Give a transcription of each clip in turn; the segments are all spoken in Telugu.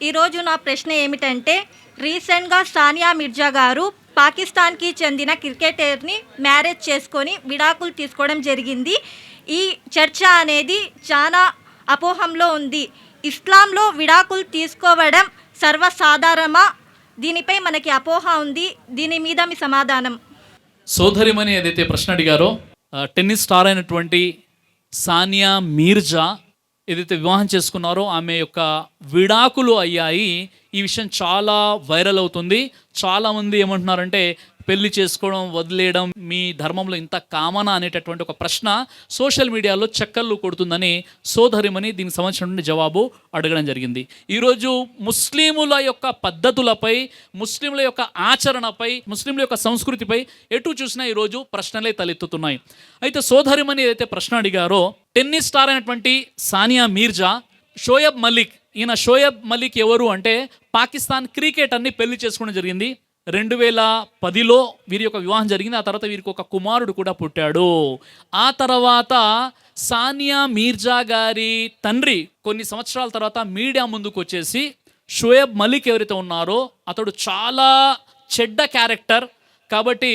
ఈరోజు నా ప్రశ్న ఏమిటంటే రీసెంట్గా సానియా మిర్జా గారు పాకిస్తాన్కి చెందిన క్రికెటర్ని మ్యారేజ్ చేసుకొని విడాకులు తీసుకోవడం జరిగింది. ఈ చర్చ అనేది చాలా అపోహంలో ఉంది. ఇస్లాంలో విడాకులు తీసుకోవడం సర్వసాధారణమా? దీనిపై మనకి అపోహ ఉంది. దీని మీద మీ సమాధానం. సోదరిమని ఏదైతే ప్రశ్న అడిగారో టెన్నిస్ స్టార్ అయినటువంటి సానియా మీర్జా ఏదైతే వివాహం చేసుకున్నారో ఆమె యొక్క విడాకులు అయ్యాయి. ఈ విషయం చాలా వైరల్ అవుతుంది. చాలామంది ఏమంటున్నారంటే పెళ్ళి చేసుకోవడం వదిలేయడం మీ ధర్మంలో ఇంత కామనా అనేటటువంటి ఒక ప్రశ్న సోషల్ మీడియాలో చక్కర్లు కొడుతుందని సోదరిమని దీనికి సంబంధించిన జవాబు అడగడం జరిగింది. ఈరోజు ముస్లిముల యొక్క పద్ధతులపై ముస్లింల యొక్క ఆచరణపై ముస్లింల యొక్క సంస్కృతిపై ఎటు చూసినా ఈరోజు ప్రశ్నలే తలెత్తుతున్నాయి. అయితే సోదరిమని ఏదైతే ప్రశ్న అడిగారో టెన్నిస్ స్టార్ అయినటువంటి సానియా మీర్జా షోయబ్ మలిక్ ఈయన షోయబ్ మలిక్ ఎవరు అంటే పాకిస్తాన్ క్రికెటర్ని పెళ్ళి చేసుకోవడం జరిగింది. రెండు వేల పదిలో వీరి యొక్క వివాహం జరిగింది. ఆ తర్వాత వీరికి ఒక కుమారుడు కూడా పుట్టాడు. ఆ తర్వాత సానియా మీర్జా గారి తండ్రి కొన్ని సంవత్సరాల తర్వాత మీడియా ముందుకు వచ్చేసి షోయబ్ మలిక్ ఎవరైతే ఉన్నారో అతడు చాలా చెడ్డ క్యారెక్టర్. కాబట్టి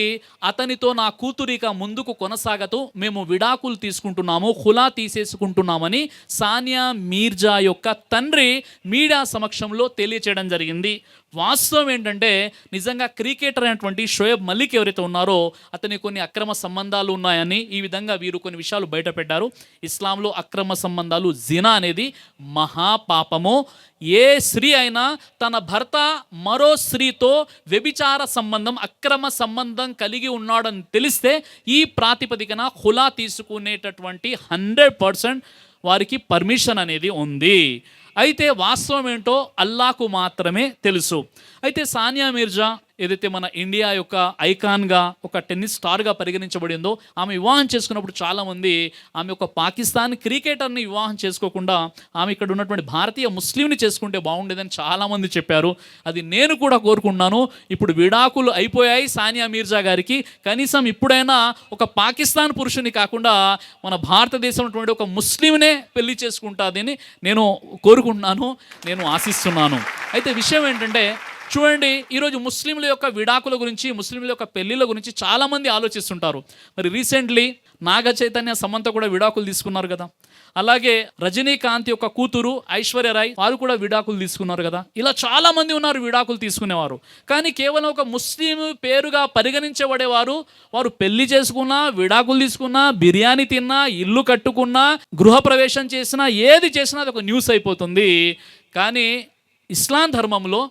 అతనితో నా కూతురిక ముందుకు కొనసాగతూ మేము విడాకులు తీసుకుంటున్నాము హులా తీసేసుకుంటున్నామని సానియా మీర్జా యొక్క తండ్రి మీడియా సమక్షంలో తెలియచేయడం జరిగింది. వాస్తవం ఏంటంటే నిజంగా క్రికెటర్ అయినటువంటి షోయబ్ మలిక్ ఎవరైతే ఉన్నారో అతని కొన్ని అక్రమ సంబంధాలు ఉన్నాయని ఈ విధంగా వీరు కొన్ని విషయాలు బయటపెట్టారు. ఇస్లాంలో అక్రమ సంబంధాలు జినా అనేది మహాపాపము. ఏ స్త్రీ అయినా తన భర్త మరో స్త్రీతో వ్యభిచార సంబంధం అక్రమ సంబంధం కలిగి ఉన్నాడని తెలిస్తే ఈ ప్రాతిపదికన హులా తీసుకునేటటువంటి హండ్రెడ్ పర్సెంట్ వారికి పర్మిషన్ అనేది ఉంది. అయితే వాస్తవం ఏంటో అల్లాకు మాత్రమే తెలుసు. అయితే సానియా మీర్జా ఏదైతే మన ఇండియా యొక్క ఐకాన్గా ఒక టెన్నిస్ స్టార్గా పరిగణించబడిందో ఆమె వివాహం చేసుకున్నప్పుడు చాలామంది ఆమె ఒక పాకిస్తాన్ క్రికెటర్ని వివాహం చేసుకోకుండా ఆమె ఇక్కడ ఉన్నటువంటి భారతీయ ముస్లింని చేసుకుంటే బాగుండేదని చాలామంది చెప్పారు. అది నేను కూడా కోరుకున్నాను ఇప్పుడు విడాకులు అయిపోయాయి సానియా మీర్జా గారికి. కనీసం ఇప్పుడైనా ఒక పాకిస్తాన్ పురుషుని కాకుండా మన భారతదేశం ఒక ముస్లింనే పెళ్ళి చేసుకుంటాదని నేను కోరుకుంటున్నాను. నేను ఆశిస్తున్నాను. అయితే విషయం ఏంటంటే చూడండి ఈరోజు ముస్లింల యొక్క విడాకుల గురించి ముస్లింల యొక్క పెళ్ళిళ్ళ గురించి చాలామంది ఆలోచిస్తుంటారు. మరి రీసెంట్లీ నాగ చైతన్య సమంత కూడా విడాకులు తీసుకున్నారు కదా. అలాగే రజనీకాంత్ యొక్క కూతురు ఐశ్వర్య రాయ్ వారు కూడా విడాకులు తీసుకున్నారు కదా. ఇలా చాలా మంది ఉన్నారు విడాకులు తీసుకునేవారు. కానీ కేవలం ఒక ముస్లిం పేరుగా పరిగణించబడేవారు. వారు పెళ్ళి చేసుకున్నా విడాకులు తీసుకున్నా బిర్యానీ తిన్నా ఇల్లు కట్టుకున్నా గృహప్రవేశం చేసినా ఏది చేసినా అది ఒక న్యూస్ అయిపోతుంది. కానీ ఇస్లాం ధర్మంలో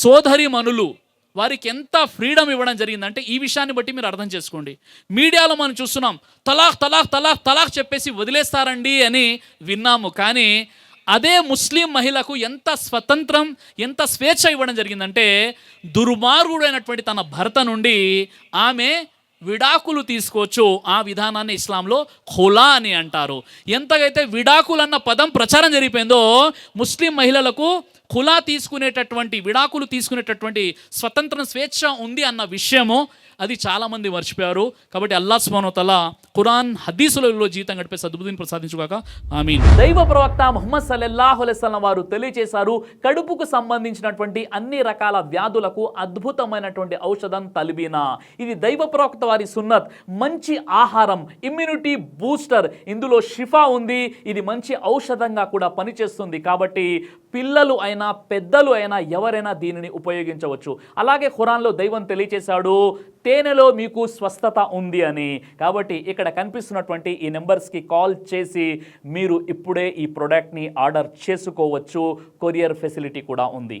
సోదరి మనులు వారికి ఎంత ఫ్రీడమ్ ఇవ్వడం జరిగిందంటే ఈ విషయాన్ని బట్టి మీరు అర్థం చేసుకోండి. మీడియాలో మనం చూస్తున్నాం తలాక్ తలాక్ తలాక్ తలాక్ చెప్పేసి వదిలేస్తారండి అని విన్నాము. కానీ అదే ముస్లిం మహిళకు ఎంత స్వతంత్రం ఎంత స్వేచ్ఛ ఇవ్వడం జరిగిందంటే దుర్మార్గుడైనటువంటి తన భర్త నుండి ఆమె విడాకులు తీసుకోవచ్చు ఆ విధానాన్ని ఇస్లాంలో ఖులా అని అంటారు. ఎంతగైతే విడాకులు అన్న పదం ప్రచారం జరిగిపోయిందో ముస్లిం మహిళలకు హులా తీసుకునేటటువంటి విడాకులు తీసుకునేటటువంటి స్వతంత్రం స్వేచ్ఛ ఉంది అన్న విషయము అది చాలామంది మర్చిపోయారు. కాబట్టి అల్లా సుమానోతల ఖురాన్ హదీసులలో జీవితం గడిపే సద్బుద్ధిని ప్రసాదించుగాక ఆమె దైవ ప్రవక్త ముహమ్మద్ సల్లల్లాహు అలైస్లం వారు తెలియజేశారు కడుపుకు సంబంధించినటువంటి అన్ని రకాల వ్యాధులకు అద్భుతమైనటువంటి ఔషధం తలిబీనా. ఇది దైవ ప్రవక్త వారి సున్నత్. మంచి ఆహారం ఇమ్యూనిటీ బూస్టర్ ఇందులో షిఫా ఉంది. ఇది మంచి ఔషధంగా కూడా పనిచేస్తుంది. కాబట్టి పిల్లలు అయినా పెద్దలు అయినా ఎవరైనా దీనిని ఉపయోగించవచ్చు. అలాగే ఖురాన్లో దైవం తెలియచేశాడు తేనెలో మీకు స్వస్థత ఉంది అని. కాబట్టి ఇక్కడ కనిపిస్తున్నటువంటి ఈ నెంబర్స్కి కాల్ చేసి మీరు ఇప్పుడే ఈ ప్రోడక్ట్ని ఆర్డర్ చేసుకోవచ్చు. కొరియర్ ఫెసిలిటీ కూడా ఉంది.